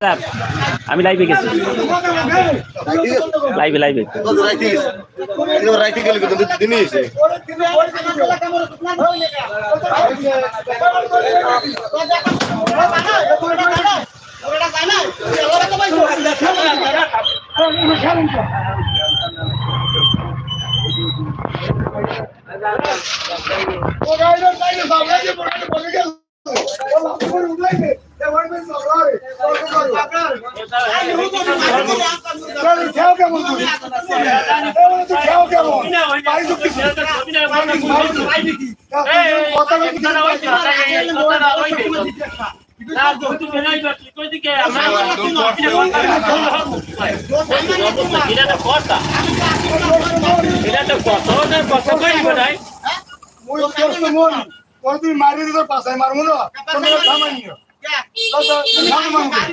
Sir আমি লাইভে গেছি। লাইভে লাইভে রাইতে গেলে কিন্তু দিনই এসে তুই মারি দিতে পাশায় মারবো না। তোমরা থামাই নিও তাও দিছে ওরা বলছি ও গাড়ি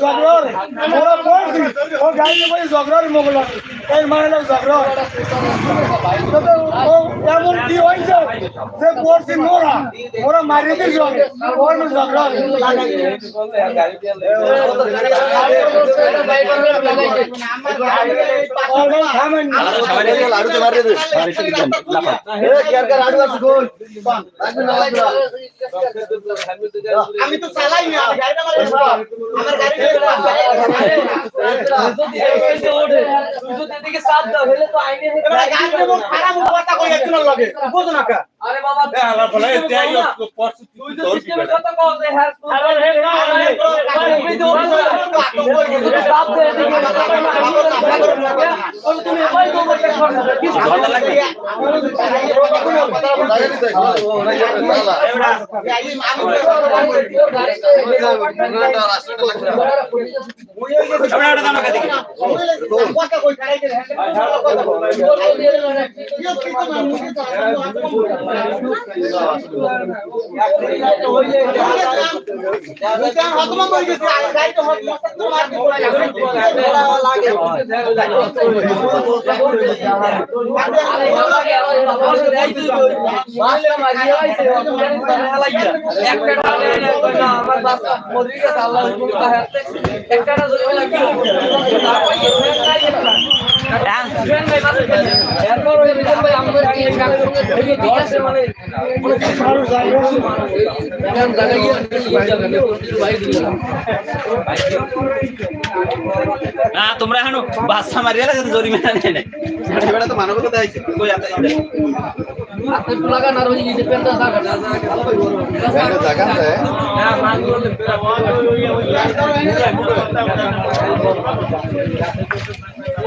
झगड़ा झगड़ा मोगला এর মানে ঝগড়া। এমন কি হয়েছে যে বলছি মোরা? ওরা মারি দিয়েছে ওর ঝগড়া থামেন না। লাড়ু তো মারিয়ে দে আমি তো চালাই না মারি সাথ দাও হলে তো আইনে খারাপ লগে। বুঝো কা কথা কই খারাই গেলে কথা হতমা কই গেছে গাড়িটা হতমা মার লাগে না তোমরা এখন বাচ্চা মারিয়া না জরিমানা নেই নাই। তো মানবতা দেখাইছে। কই আতা জায়গা দেয়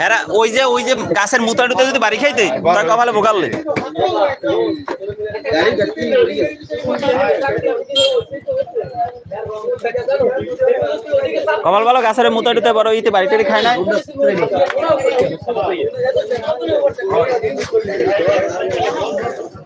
হেরা, ওই যে ওই যে গাছের মুতা টুতে যদি বাড়ি খাইতে, তার কপালে বোকালে কপাল ভালো, গাছের মুতা টুতে বড় ইতে বাড়ি টাড়ি খায় না?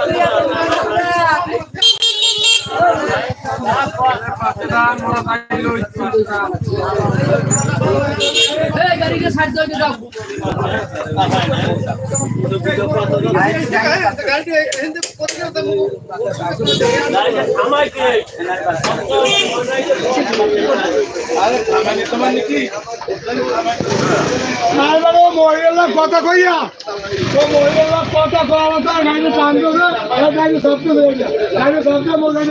সাইড দিয়ে দাও তারপরে মহিলা কথা কইয়া মহিলা কথা কওয়া তো গাড়ি হবে আর গাড়ি হয়ে যায় গাড়ি শব্দ মোর গাড়ি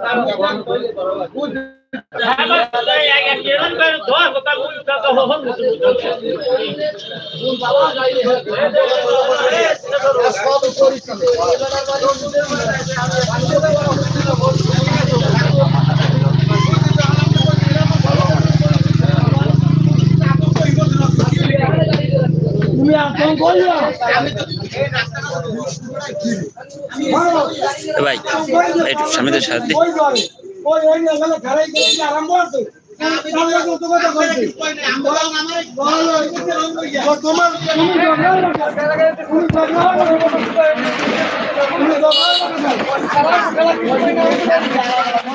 আর কি আর তুমি মারবে কি বাকি তুমি মারবে না আর খাওয়া মারবে তুমি টানতে পারো তুমি যত কিছু টানতে গাড়ি বাকি যাবে তুমি গাড়ি টানতে তুমি এখন কইয়া এ ভাই একটু সামনে সাথে আরম্ভ আছে তোমার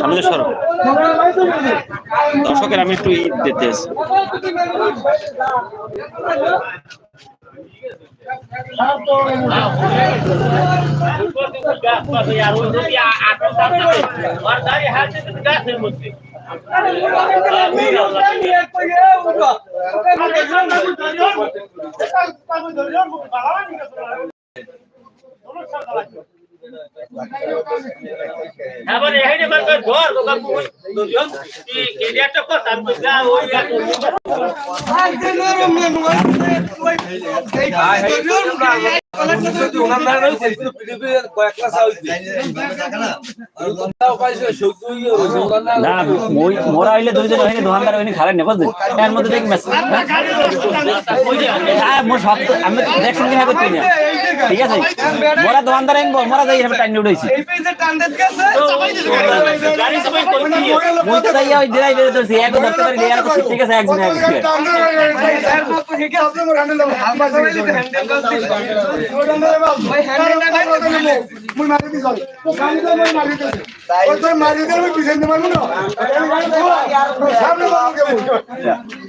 সামনে দর্শকের আমি একটু ই দিতে এসেছি। এবার এখানে মানে ঘর বাবা মুই মোরা হইলে দুইজন হইলে দোকানদার খারাপ নেব যে এর মধ্যে দেখ আমি না ঠিক আছে মোরা দোকানদার আনব মোরা যাই হবে টাইম ওই ধরছি এক ধরতে পারি দেয়ার ঠিক আছে মোরা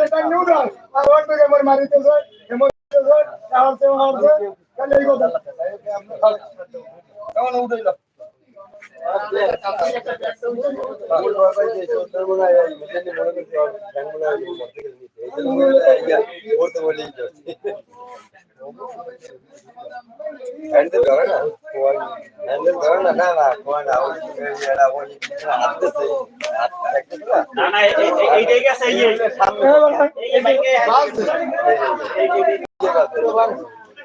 এটা নিউডাল আর ওর থেকে মোর মারিতেছে এমন আর সে মারছে কালে এই কথা কেমন উঠাইল হ্যান্ডেল করে না হ্যান্ডেল করে না না না কোয়া না ওই এটা ওই হাত হাত না না এইটাই গেছে এই এই বাইকে ওরা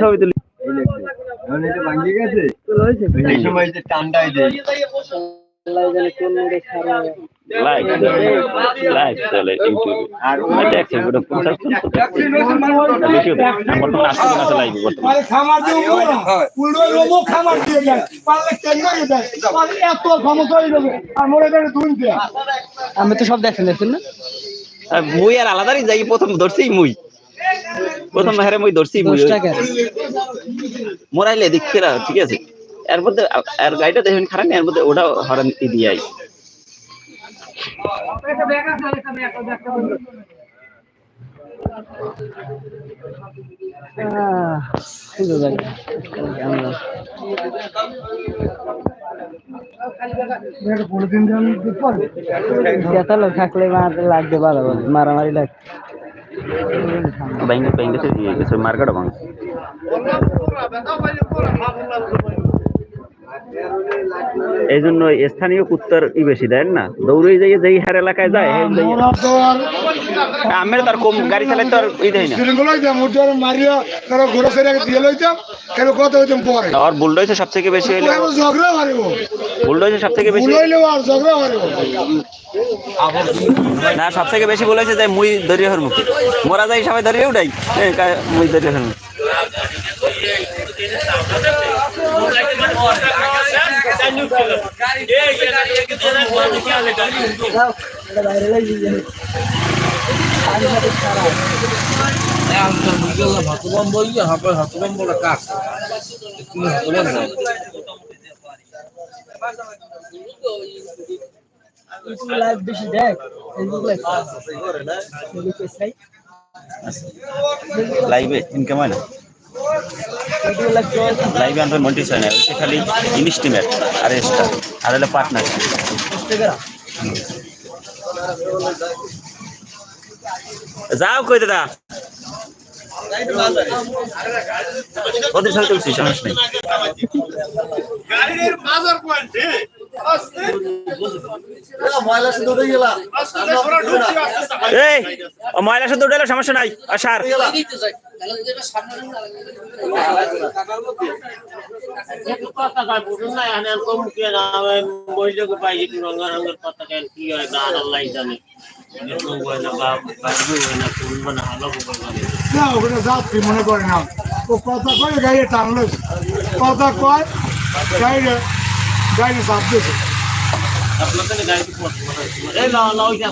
ছবি তুলি। এই লাগছে এখন এটা ভাঙিয়ে গেছে? এই সময় যে টানটা এই যে লাইভ লাইভ চলে ইউটিউবে আর আর দেখছে পুরো পঞ্চাশ জন তো দেখছে। ইউটিউবে বর্তমানে আশি জন আছে লাইভে বর্তমানে মানে খামার দিয়ে উড়ো না খামার দিয়ে যায় পারলে কেন দেয় পারলে এত ক্ষমতা হয়ে যাবে আর মরে যাবে দুই দিয়ে আমি তো সব দেখেন দেখছেন না মুই আর আলাদারই যাই প্রথম ধরছি মুই প্রথম হারে মুই ধরছি মুই মোরাইলে দেখছে ঠিক আছে এর মধ্যে আর গাড়িটা দেখবেন খারাপ নেই এর মধ্যে ওটা হরান দিয়ে আই থাকলে লাগবে বাধা মারামারি লাগ বাইঙ্গে বাইঙ্গে তো দিয়ে গেছে মার্কেটও ভাঙছে। এই জন্য স্থানীয় কুত্তার ই বেশি দেন না? দৌড়ে যাই যেই হার এলাকায় যায় আমের তার কম গাড়ি চালাই তো আর ই দেয় না। মারিয়া তারা ঘোরা সেরে দিয়ে লইতাম কেন কত হইতাম পরে। আর বুলডোজে সব থেকে বেশি হইল ঝগড়া মারিব বুলডোজে সব থেকে বেশি ভুল হইলেও আর ঝগড়া না সব থেকে বেশি বলেছে যে মুই দরিয়া হর মুখে মোরা যাই সবাই দরিয়া উঠাই? মুই দরিয়া হর মুখে লাইভ বেশি দেখ ফেসবুক লাইভ ফেসবুক পেজ লাইভে ইনকাম হয় না? লাইভ জয় লাইভে আমাদের মন্টিস হয় না হচ্ছে খালি আর আর হলো পার্টনার যাও কই দাদা। ওদের তুলছি সমস্যা ময়লা শুধু সমস্যা নাই। আর মনে করে না। ও কথা কয় গাড়ি টানলো কথা কয় গাড়ি গাড়ি চাপ দিয়েছে। আপনাদের গাড়িতে এই লাও লাও যা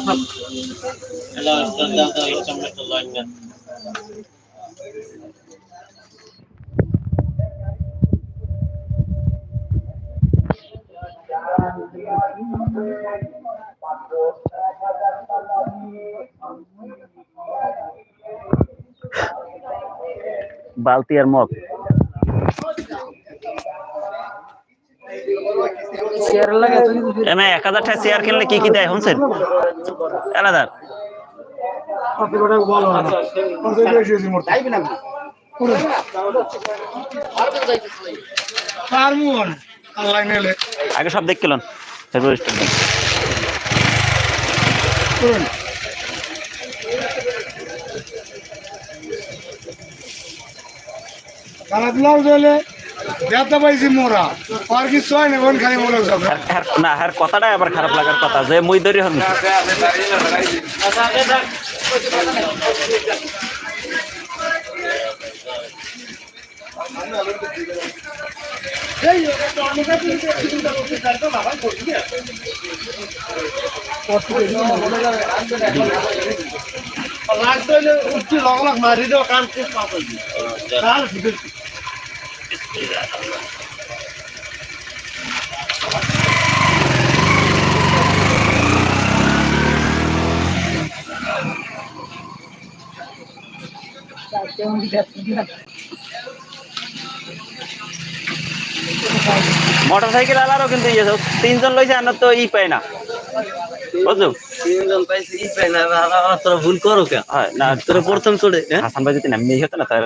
বালতি আর মগ। এক হাজার টাকা চেয়ার কিনলে কি কি দেয় শুনছেন? আলাদা কত করে বলো না। কত বেশি হয়েছে মোট। যাইবে না আর আল্লাহ নেলে। আগে সব দেখ তারপর start করুন। খারাপ লাভ ব্যথা পাইছি মোরা। আর কিছু হয় না খালি না আর কথাটাই আবার খারাপ লাগার কথা। যে মুই দরি হন লাগতো উঠছি লগ লগ মারি দাও কান খুব পাপ হইছে মোটর সাইকেল আলারও কিন্তু ইয়ে সব। তিনজন লইছে আর তো ই পায় না। বুঝছ? তিনজন পাইছি ই পাই না তোরা ভুল করো কে? হয় না তোরা প্রথম চড়ে হ্যাঁ? হাসান ভাই যদি নামিয়ে হতো না তার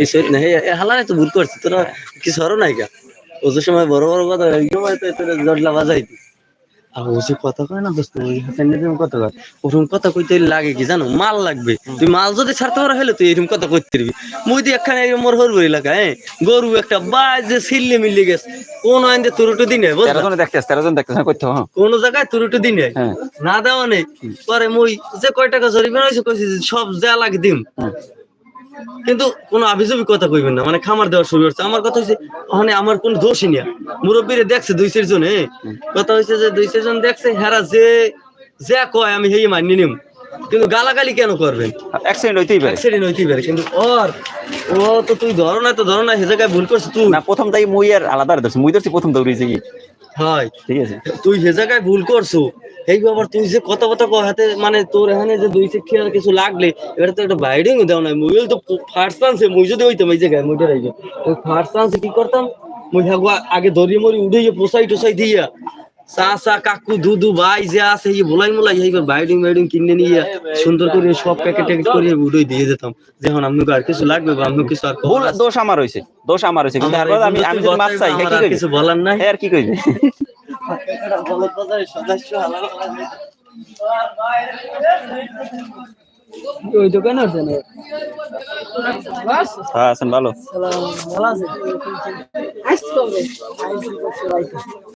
কিছু না হালারে তো ভুল করছিস তোরা কিছু হরো নাই কা? ওদের সময় বড় বড় কথা তো বাজাইতি আর ও যে কথা কয় না দোস্ত ওই হাসান এরকম কথা কয়। ওরকম কথা কইতে লাগে কি জানো? মাল লাগবে। তুই মাল যদি ছাড়তে পারো হলে তুই এরকম কথা কইতে পারবি। মুই তো একখানে এই মোর হরবো এলাকা হ্যাঁ? গরু একটা বাজে সিল্লে মিললে গেছে। কোন আইন তুরুটু দিনে তেরো দেখতেছে তেরো জন দেখতেছে করতে হ্যাঁ কোন জায়গায় তুরুটু দিনে হ্যাঁ। না দেওয়া নেই। পরে মুই যে কয় টাকা জরিমানা হয়েছে কইছি যে সব যা লাগে দিম কিন্তু কোনো আভিজবি কথা কইবেন না মানে খামার দেওয়া শুরু হচ্ছে আমার কথা হচ্ছে ওখানে আমার কোন দোষই নিয়া মুরব্বীরে দেখছে দুই চারজন হে কথা হচ্ছে যে দুই চারজন দেখছে হেরা যে যে কয় আমি হেই মানি নিম। কিন্তু গালাগালি কেন করবেন? অ্যাক্সিডেন্ট হইতেই পারে। অ্যাক্সিডেন্ট হইতেই পারে কিন্তু ওর ও তো তুই ধরো না তো ধরো না সে জায়গায় ভুল করছিস তুই। না প্রথম তাই মুই আর আলাদা ধরছি। মুই ধরছি প্রথম দৌড়িয়েছে হয়। ঠিক আছে। তুই সে জায়গায় ভুল করছ। এই বাবার তুই যে কথা কথা হাতে মানে তোর এখানে যে দুই শিক্ষা কিছু লাগলে এটা তো একটা বাইডিং দেও না মুই তো ফার্স্ট চান্সে মুই যদি হইতাম এই জায়গায় মুইটা রাইবে ওই ফার্স্ট চান্সে কি করতাম? মুই ভাগো আগে দড়ি মরি উঠে পোসাই টোসাই দিয়া চা চা কাকু দুদু ভাই যে আছে এই বলাই মোলাই এই বাইডিং বাইডিং কিনে নিয়ে সুন্দর করে সব প্যাকেট ট্যাকেট করে উঠে দিয়ে দিতাম যখন আপনাকে আর কিছু লাগবে বা আপনাকে কিছু আর ভুল দোষ আমার হইছে দোষ আমার হইছে। কিন্তু আমি আমি মাপ চাই কি আর কিছু বলার নাই। আর কি কইবে? ওই দোকানে আছে না হ্যাঁ আছেন ভালো। ভালো আছে আসতে হবে